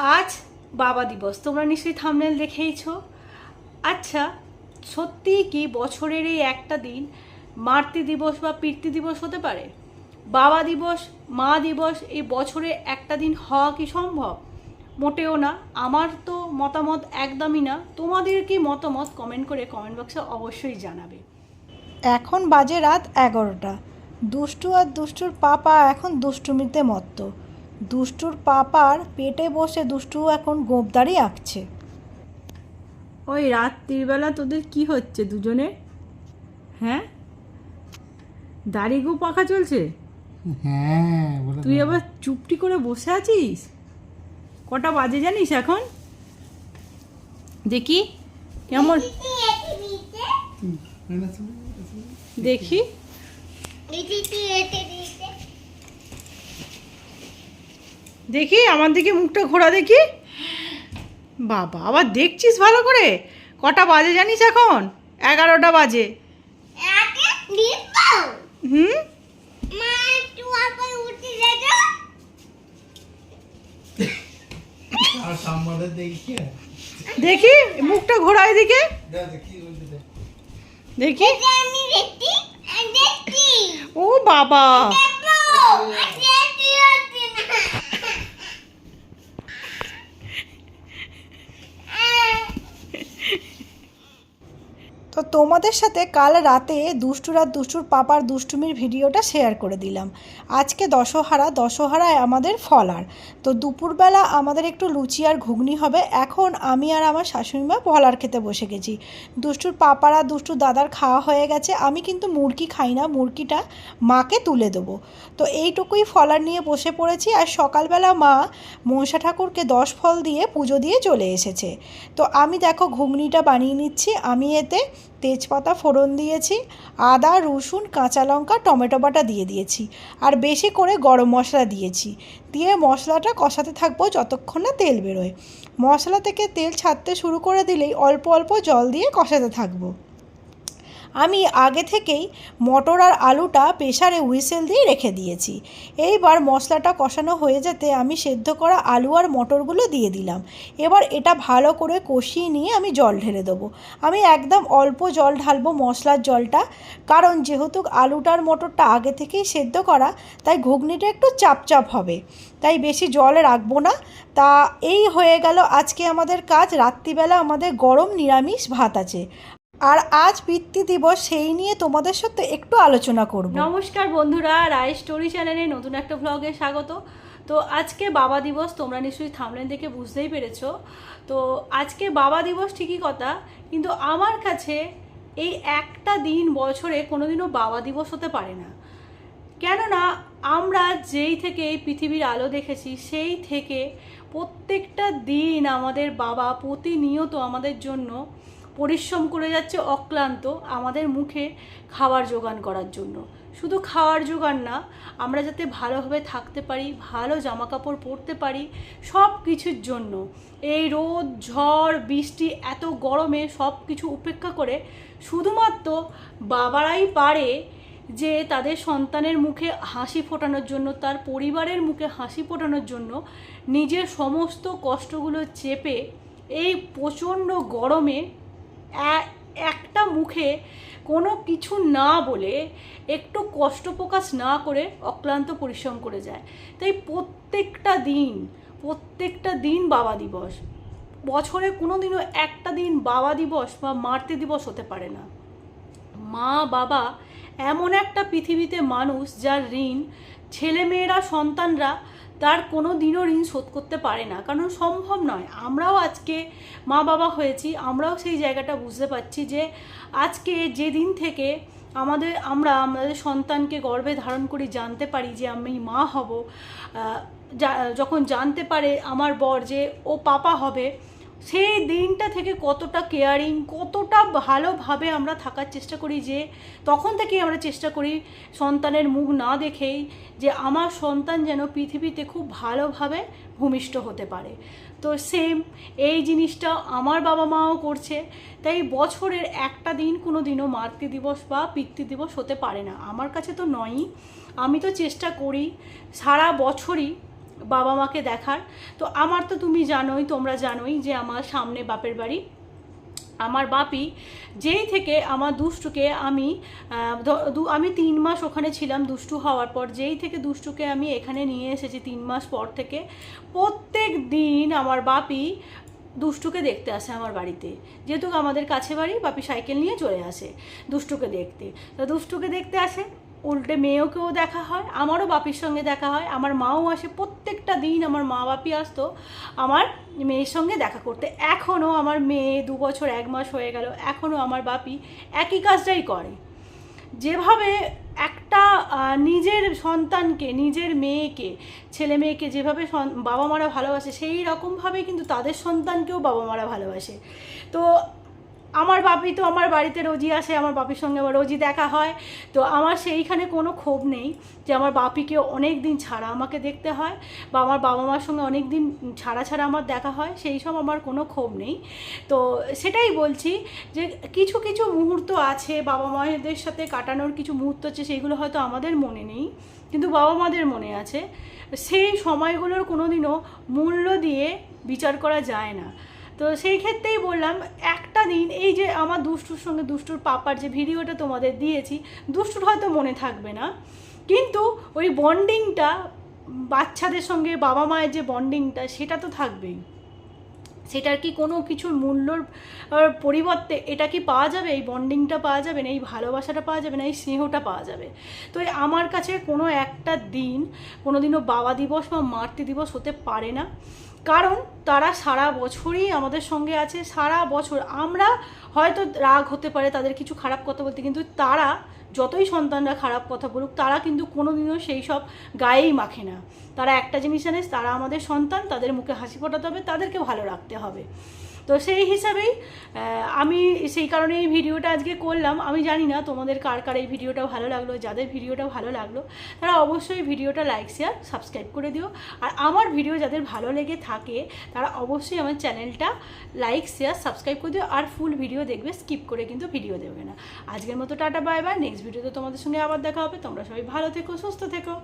আজ বাবা দিবস, তোমরা নিশ্চয়ই থামনেল দেখেইছো। আচ্ছা সত্যি কি বছরের এই একটা দিন মাতৃ দিবস বা পিতৃ দিবস হতে পারে? বাবা দিবস, মা দিবস, এই বছরে একটা দিন হওয়া কি সম্ভব? মোটেও না, আমার তো মতামত একদমই না। তোমাদের কি মতামত কমেন্ট করে কমেন্ট বক্সে অবশ্যই জানাবে। এখন বাজে রাত এগারোটা। দুষ্টু আর দুষ্টুর পাপা এখন দুষ্টুমিতে মত্ত। দুষ্টুর পাপার পেটে বসে দুষ্টু এখন গোপদারি আঁকছে ওই রাত্রিবেলা তোদের কি হচ্ছে দুজনে হ্যাঁ দাড়ি গো পাখা চলছে হ্যাঁ তুই আবার চুপটি করে বসে আছিস কটা বাজে জানিস এখন দেখি কেমন দেখি দেখি আমার দিকে মুখটা ঘোরা দেখি। বাবা আবার দেখছিস ভালো করে? কটা বাজে জানিস এখন? এগারোটা বাজে। হুম? দেখি দেখি মুখটা ঘোরা এদিকে। দেখি ও বাবা। তো তোমাদের সাথে কাল রাতে দুষ্টুর আর দুষ্টুর পাপার দুষ্টুমির ভিডিওটা শেয়ার করে দিলাম। আজকে দশহারা, দশহারায় আমাদের ফলার তো দুপুরবেলা আমাদের একটু লুচি আর ঘুগনি হবে। এখন আমি আর আমার শাশুড়িমা ফলার খেতে বসে গেছি। দুষ্টুর পাপার আর দুষ্টুর দাদার খাওয়া হয়ে গেছে। আমি কিন্তু মুরগি খাই না, মুরগিটা মাকে তুলে দেবো। তো এইটুকুই ফলার নিয়ে বসে পড়েছি আর সকালবেলা মা মনসা ঠাকুরকে দশ ফল দিয়ে পুজো দিয়ে চলে এসেছে। তো আমি দেখো ঘুগনিটা বানিয়ে নিচ্ছি। আমি এতে তেজপাতা ফোড়ন দিয়েছি, আদা, রসুন, কাঁচা লঙ্কা, টমেটো বাটা দিয়ে দিয়েছি আর বেশি করে গরম মশলা দিয়েছি। দিয়ে মশলাটা কষাতে থাকব যতক্ষণ না তেল বেরোয়। মশলা থেকে তেল ছাড়তে শুরু করে দিলেই অল্প অল্প জল দিয়ে কষাতে থাকব। আমি আগে থেকেই মটর আর আলুটা প্রেসারে হুইসেল দিয়ে রেখে দিয়েছি। এইবার মশলাটা কষানো হয়ে যেতে আমি সেদ্ধ করা আলু আর মটরগুলো দিয়ে দিলাম। এবার এটা ভালো করে কষিয়ে নিয়ে আমি জল ঢেলে দেবো। আমি একদম অল্প জল ঢালবো মশলার জলটা, কারণ যেহেতু আলুটার মটরটা আগে থেকেই সেদ্ধ করা, তাই ঘুগনিটা একটু চাপচাপ হবে। তাই বেশি জল রাখব না। তা এই হয়ে গেল আজকে আমাদের কাজ। রাত্রিবেলা আমাদের গরম নিরামিষ ভাত আছে। আর আজ পিতৃ দিবস, সেই নিয়ে তোমাদের সাথে একটু আলোচনা করব। নমস্কার বন্ধুরা, রায় স্টোরি চ্যানেলে নতুন একটা ব্লগে স্বাগত। তো আজকে বাবা দিবস তোমরা নিশ্চয়ই থামলেন দেখে বুঝতেই পেরেছ। তো আজকে বাবা দিবস ঠিকই কথা, কিন্তু আমার কাছে এই একটা দিন বছরে কোনোদিনও বাবা দিবস হতে পারে না। কেননা আমরা যেই থেকে এই পৃথিবীর আলো দেখেছি, সেই থেকে প্রত্যেকটা দিন আমাদের বাবা প্রতিনিয়ত আমাদের জন্য পরিশ্রম করে যাচ্ছে অক্লান্ত আমাদের মুখে খাবার জোগান করার জন্য। শুধু খাওয়ার জোগান না, আমরা যাতে ভালোভাবে থাকতে পারি, ভালো জামা কাপড় পরতে পারি, সব কিছুর জন্য। এই রোদ, ঝড়, বৃষ্টি, এত গরমে সব কিছু উপেক্ষা করে শুধুমাত্র বাবারাই পারে যে তাদের সন্তানের মুখে হাসি ফোটানোর জন্য, তার পরিবারের মুখে হাসি ফোটানোর জন্য নিজের সমস্ত কষ্টগুলো চেপে এই প্রচণ্ড গরমে একটা মুখে কোনো কিছু না বলে, একটু কষ্ট প্রকাশ না করে অক্লান্ত পরিশ্রম করে যায়। তাই প্রত্যেকটা দিন প্রত্যেকটা দিন বাবা দিবস। বছরে কোনো দিনও একটা দিন বাবা দিবস বা মাতৃ দিবস হতে পারে না। মা, বাবা এমন একটা পৃথিবীতে মানুষ যার ঋণ, ছেলেমেয়েরা, সন্তানরা তার কোনো দিনও ঋণ শোধ করতে পারে না। কারণ সম্ভব নয়। আমরাও আজকে মা বাবা হয়েছি, আমরাও সেই জায়গাটা বুঝতে পারছি যে আজকে যে দিন থেকে আমাদের, আমরা আমাদের সন্তানকে গর্ভে ধারণ করি জানতে পারি যে আমি মা হব যখন জানতে পারে আমার বর যে ও পাপা হবে, সেই দিনটা থেকে কতটা কেয়ারিং কতটা ভালোভাবে আমরা থাকার চেষ্টা করি যে তখন থেকেই আমরা চেষ্টা করি সন্তানের মুখ না দেখেই যে আমার সন্তান যেন পৃথিবীতে খুব ভালোভাবে ভূমিষ্ঠ হতে পারে। তো সেম এই জিনিসটা আমার বাবা মাও করছে, তাই বছরের একটা দিন কোনো দিনও মাতৃ দিবস বা পিতৃ দিবস হতে পারে না। আমার কাছে তো নয়ই, আমি তো চেষ্টা করি সারা বছরই বাবা মাকে দেখার। তো আমার তো তুমি জানোই, তোমরা জানোই যে আমার সামনে বাপের বাড়ি আমার বাপি, যেই থেকে আমার দুষ্টুকে আমি আমি তিন মাস ওখানে ছিলাম দুষ্টু হওয়ার পর, যেই থেকে দুষ্টুকে আমি এখানে নিয়ে এসেছি তিন মাস পর থেকে, প্রত্যেক দিন আমার বাপি দুষ্টুকে দেখতে আসে আমার বাড়িতে। যেহেতু আমাদের কাছে বাড়ি, বাপি সাইকেল নিয়ে চলে আসে দুষ্টুকে দেখতে। তো দুষ্টুকে দেখতে আসে উল্টে মেয়েকেও দেখা হয়, আমারও বাপির সঙ্গে দেখা হয়, আমার মাও আসে, প্রত্যেকটা দিন আমার মা বাপি আসতো, আমার মেয়ের সঙ্গে দেখা করতে। এখনও আমার মেয়ে দু বছর, এক মাস হয়ে গেল এখনও আমার বাপি একই কাজটাই করে। যেভাবে একটা নিজের সন্তানকে, নিজের মেয়েকে, ছেলে মেয়েকে যেভাবে বাবা মারা ভালোবাসে, সেই রকমভাবে কিন্তু তাদের সন্তানকেও বাবা মারা ভালোবাসে। তো আমার বাপি তো আমার বাড়িতে রোজই আসে, আমার বাপির সঙ্গে আমার রোজই দেখা হয়। তো আমার সেইখানে কোনো ক্ষোভ নেই যে আমার বাপিকে অনেক দিন ছাড়া আমাকে দেখতে হয় বা আমার বাবা মার সঙ্গে অনেক দিন ছাড়া ছাড়া আমার দেখা হয়, সেই সব আমার কোনো ক্ষোভ নেই। তো সেটাই বলছি যে কিছু কিছু মুহূর্ত আছে বাবা মায়েদের সাথে কাটানোর কিছু মুহূর্ত আছে সেইগুলো হয়তো আমাদের মনে নেই, কিন্তু বাবা মাদের মনে আছে। সেই সময়গুলোর কোনো দিনও মূল্য দিয়ে বিচার করা যায় না। তো সেই ক্ষেত্রেই বললাম, একটা দিন এই যে আমার দুষ্টুর সঙ্গে দুষ্টুর পাপার যে ভিডিওটা তোমাদের দিয়েছি, দুষ্টুর হয়তো মনে থাকবে না। কিন্তু ওই বন্ডিংটা, বাচ্চাদের সঙ্গে বাবা মায়ের যে বন্ডিংটা, সেটা তো থাকবেই। সেটার কি কোনো কিছুর মূল্যর পরিবর্তে এটা কি পাওয়া যাবে? এই বন্ডিংটা পাওয়া যাবে না? এই ভালোবাসাটা পাওয়া যাবে না? এই স্নেহটা পাওয়া যাবে? তো আমার কাছে কোনো একটা দিন কোনো দিনও বাবা দিবস বা মাতৃ দিবস হতে পারে না। কারণ তারা সারা বছরই আমাদের সঙ্গে আছে, সারা বছর। আমরা হয়তো রাগ হতে পারে তাদের কিছু খারাপ কথা বলতে, কিন্তু তারা যতই সন্তানরা খারাপ কথা বলুক, তারা কিন্তু কোনোদিনও সেই সব গায়েই মাখে না। তারা একটা জিনিস জানে, তারা আমাদের সন্তান, তাদের মুখে হাসি ফোটাতে হবে, তাদেরকে ভালো রাখতে হবে। তো সেই হিসাবেই আমি সেই কারণে এই ভিডিওটা আজকে করলাম। আমি জানি না তোমাদের কার কার এই ভিডিওটা ভালো লাগল, যাদের ভিডিওটা ভালো লাগল, তারা অবশ্যই ভিডিওটা লাইক শেয়ার সাবস্ক্রাইব করে দিও। আর আমার ভিডিও যাদের ভালো লেগে থাকে, তারা অবশ্যই আমার চ্যানেলটা লাইক শেয়ার সাবস্ক্রাইব করে দিও। আর ফুল ভিডিও দেখবে স্কিপ করে কিন্তু ভিডিও দেবে না। আজকের মতো টাটা বাই বাই নেক্সট ভিডিওতে তোমাদের সঙ্গে আবার দেখা হবে। তোমরা সবাই ভালো থেকো, সুস্থ থেকো।